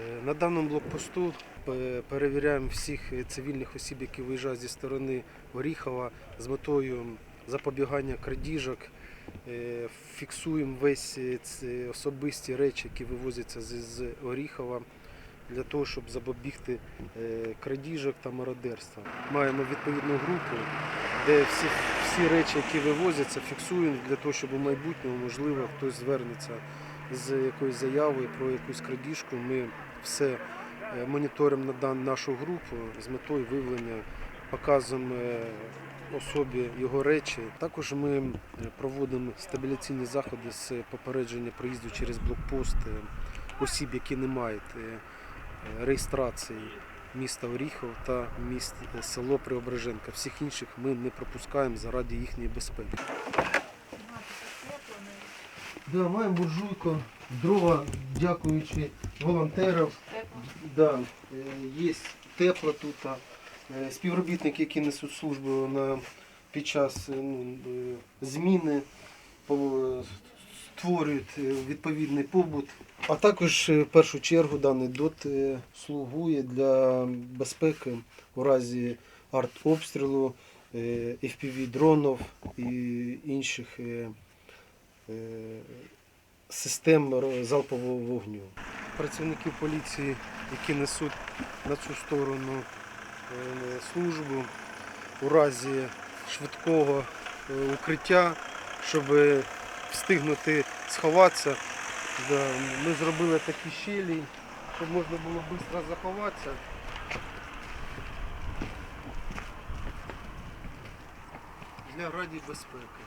Е, На даному блокпосту е, перевіряємо всіх цивільних осіб, які виїжджають зі сторони Оріхова з метою запобігання крадіжок. Е, Фіксуємо весь особисті речі, які вивозяться з, Оріхова для того, щоб запобігти крадіжок та мародерства. Маємо відповідну групу, де всі, всі речі, які вивозяться, фіксуємо для того, щоб у майбутньому, можливо, хтось звернеться з якоюсь заявою про якусь крадіжку. Ми все е, моніторимо на нашу групу з метою виявлення, показуємо е, особі його речі. Також ми е, проводимо стабіляційні заходи з попередження проїзду через блокпост осіб, які не мають реєстрації міста Оріхов та міст село Преображенка. Всіх інших ми не пропускаємо заради їхньої безпеки. Да, маємо буржуйку, дрова, дякуючи волонтерам. Да, е, є тепло тут. е, Співробітники, які несуть службу на, під час е, ну, зміни, створюють відповідний побут. А також в першу чергу даний дот слугує для безпеки у разі артобстрілу, е, FPV-дронів і інших систем залпового вогню. Працівників поліції, які несуть на цю сторону е, службу у разі швидкого е, укриття, щоб встигнути сховатися. Ми зробили такі щелі, щоб можна було швидко заховатися. Для раді безпеки.